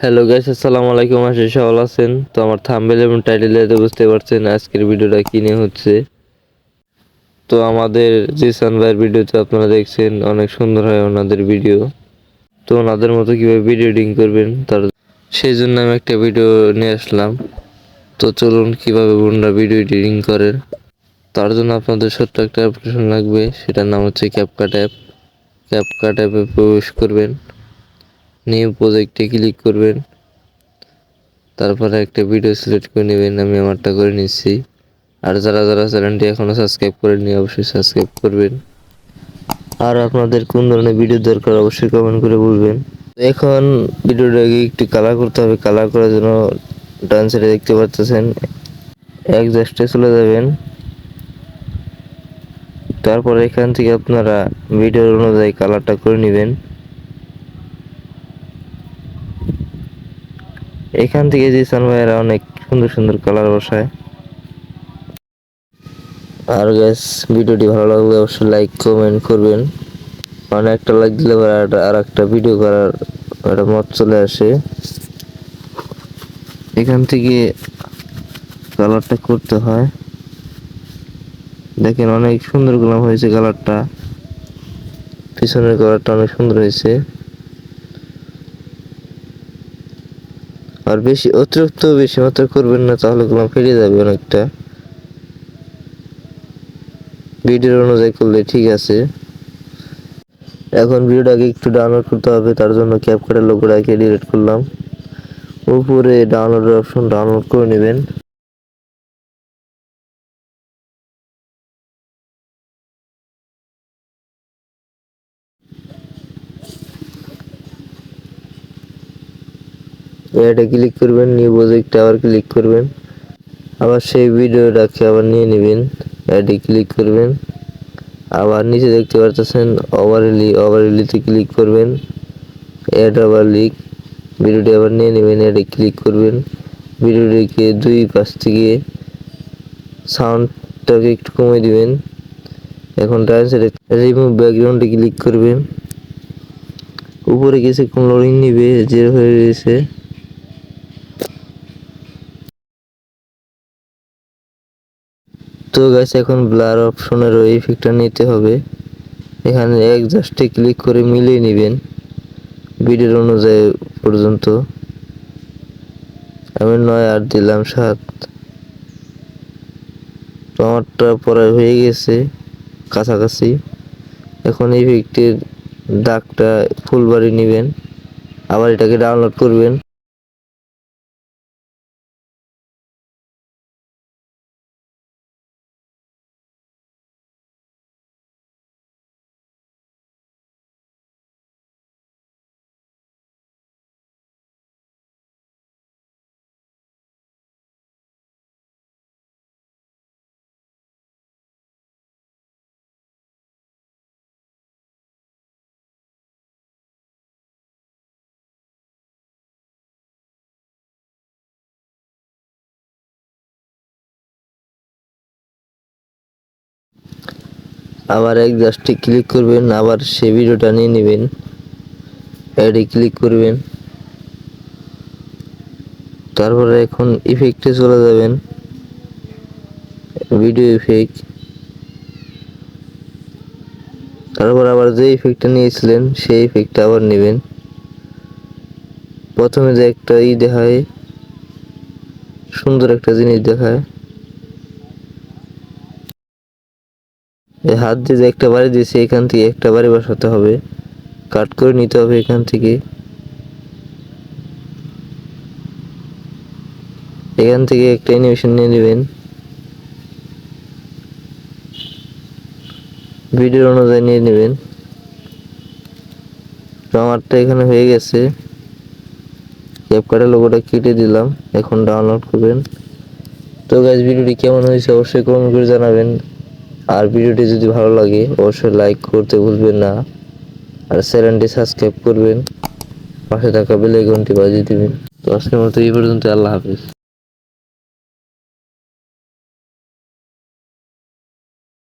Hello guys আসসালামু আলাইকুম আশিস ভালো আছেন। তো আমার থাম্বনেল এবং টাইটেলে বুঝতে পারছেন আজকের ভিডিওটা কি নিয়ে হচ্ছে। তো আমাদের জিসান ভাইয়ের ভিডিওতে আপনারা দেখছেন, অনেক সুন্দর হয় ওনাদের ভিডিও। তো ওনাদের মতো কীভাবে ভিডিও এডিটিং করবেন, তার সেই জন্য আমি একটা ভিডিও নিয়ে আসলাম। তো চলুন কীভাবে বোনরা ভিডিও এডিটিং করেন। তার জন্য আপনাদের ছোট্ট একটা অ্যাপ্লিকেশন লাগবে, সেটার নাম হচ্ছে ক্যাপকাট অ্যাপ ক্যাপকাট অ্যাপে প্রবেশ করবেন। নিউ প্রজেক্টে ক্লিক করবেন। তারপরে একটা ভিডিও সিলেক্ট করে নেবেন, আমি আমারটা করে নিচ্ছি। আর যারা যারা চ্যানেলটি এখনও সাবস্ক্রাইব করেননি, অবশ্যই সাবস্ক্রাইব করবেন। আর আপনাদের কোন ধরনের ভিডিও দরকার, অবশ্যই কমেন্ট করে বলবেন। এখন ভিডিওটাকে একটু কালার করতে হবে। কালার করার জন্য ডান সাইডে দেখতে পাচ্ছেন একজাস্টে চলে যাবেন। তারপরে এখান থেকে আপনারা ভিডিওর অনুযায়ী কালারটা করে নেবেন। এখান থেকে জিসান ভাইয়েরা অনেক সুন্দর সুন্দর কালার বসায়। আর গ্যাস ভিডিওটি ভালো লাগলে অবশ্যই লাইক কমেন্ট করবেন। মানে একটা লাইক দিলে আর একটা ভিডিও করার একটা মত চলে আসে। এখান থেকে কালারটা করতে হয়। দেখেন অনেক সুন্দর গোলাম হয়েছে কালারটা পিছনের কালারটা অনেক সুন্দর হয়েছে। আর বেশি, অতিরিক্ত বেশি মাত্রা করবেন না, তাহলে গোলাম ফেটে যাবে অনেকটা। ভিডিওর অনুযায়ী করলে ঠিক আছে। এখন ভিডিওটাকে একটু ডাউনলোড করতে হবে, তার জন্য ক্যাপকাটের লোকটাকে ডিলিট করলাম। উপরে ডাউনলোডের অপশন ডাউনলোড করে নেবেন। এটা ক্লিক করবেন নিউ প্রজেক্ট আবার ক্লিক করবেন। আবার সেই ভিডিওটাকে আবার নিয়ে নেবেন এডি ক্লিক করবেন। আবার নিচে দেখতে পাচ্ছেন ওভারলি ওভারলিতে ক্লিক করবেন। অ্যাড আবার লিক ভিডিওটি আবার নিয়ে নেবেন এডে ক্লিক করবেন। ভিডিওটিকে দুই পাশ থেকে সাউন্ডটাকে একটু কমিয়ে দিবেন। এখন ডান রিমুভ ব্যাকগ্রাউন্ডে ক্লিক করবেন। উপরে গেছে কোন লোডিং নিবে যে হয়ে রয়েছে। তো গাছ এখন ব্লার অপশনের ওই ইফেক্টটা নিতে হবে। এখানে এক জাস্টে ক্লিক করে মিলিয়ে নেবেন ভিডিওর অনুযায়ী পর্যন্ত। আমি নয় আর দিলাম সাত। তো আমারটা পরে হয়ে গেছে কাছাকাছি। এখন ইফেক্টের দাগটা ফুল বাড়ি নেবেন। আবার এটাকে ডাউনলোড করবেন। আবার এক জাস্টে ক্লিক করবেন, আবার সে ভিডিওটা নিয়ে নেবেন। অ্যাডে ক্লিক করবেন। তারপরে এখন ইফেক্টে চলে যাবেন। ভিডিও ইফেক্ট তারপর আবার যে ইফেক্টটা নিয়েছিলেন, সেই ইফেক্টটা আবার নেবেন। প্রথমে যে একটা ই দেখায়, সুন্দর একটা জিনিস দেখায়। এই হাত দিয়ে যে একটা বাড়ি দিয়েছে, এখান থেকে একটা বাড়ি বসাতে হবে। কাট করে নিতে হবে এখান থেকে। এখান থেকে একটা অ্যানিমেশন নিয়ে নেবেন। ভিডিও অনুযায়ী নিয়ে নেবেন। আমারটা এখানে হয়ে গেছে। ক্যাপকাটের লোগোটা কেটে দিলাম। এখন ডাউনলোড করবেন। তো গাছ ভিডিওটি কেমন হয়েছে অবশ্যই কমেন্ট করে জানাবেন। আর ভিডিওটি যদি ভালো লাগে, অবশ্যই লাইক করতে ভুলবেন না। আর চ্যানেলটি সাবস্ক্রাইব করবেন। পাশে থাকা বেলাইকনটি বাজিয়ে দেবেন। তো আজকের মতো এই পর্যন্ত আল্লাহ হাফিজ।